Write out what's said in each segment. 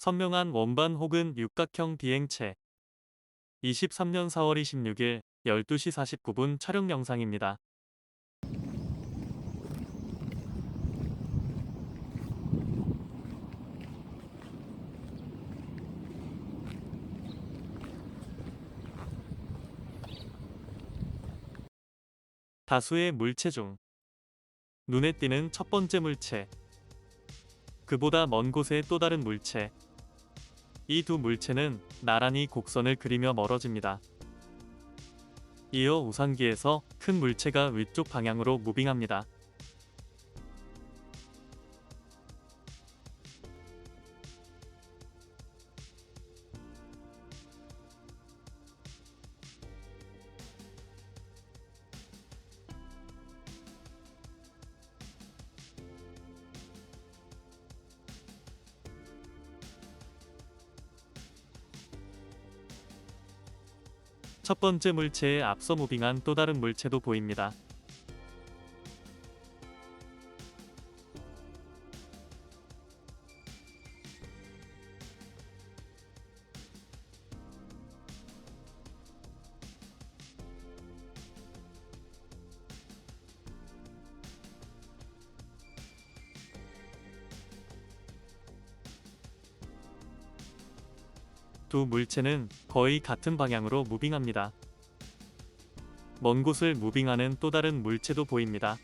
선명한 원반 혹은 육각형 비행체. 23년 4월 26일 12시 49분 촬영 영상입니다. 다수의 물체 중 눈에 띄는 첫 번째 물체. 그보다 먼 곳의 또 다른 물체 이 두 물체는 나란히 곡선을 그리며 멀어집니다. 이어 우산기에서 큰 물체가 위쪽 방향으로 무빙합니다. 첫 번째 물체에 앞서 무빙한 또 다른 물체도 보입니다. 두 물체는 거의 같은 방향으로 무빙합니다. 먼 곳을 무빙하는 또 다른 물체도 보입니다.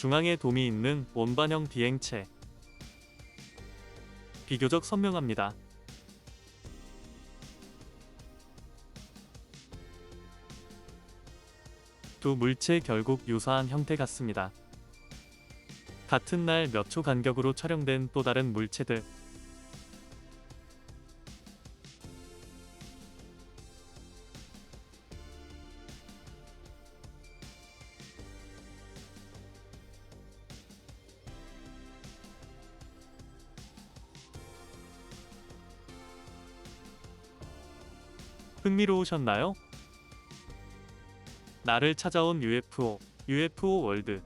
중앙에 돔이 있는 원반형 비행체. 비교적 선명합니다. 두 물체 결국 유사한 형태 같습니다. 같은 날 몇 초 간격으로 촬영된 또 다른 물체들. 흥미로우셨나요? 나를 찾아온 UFO, UFO 월드.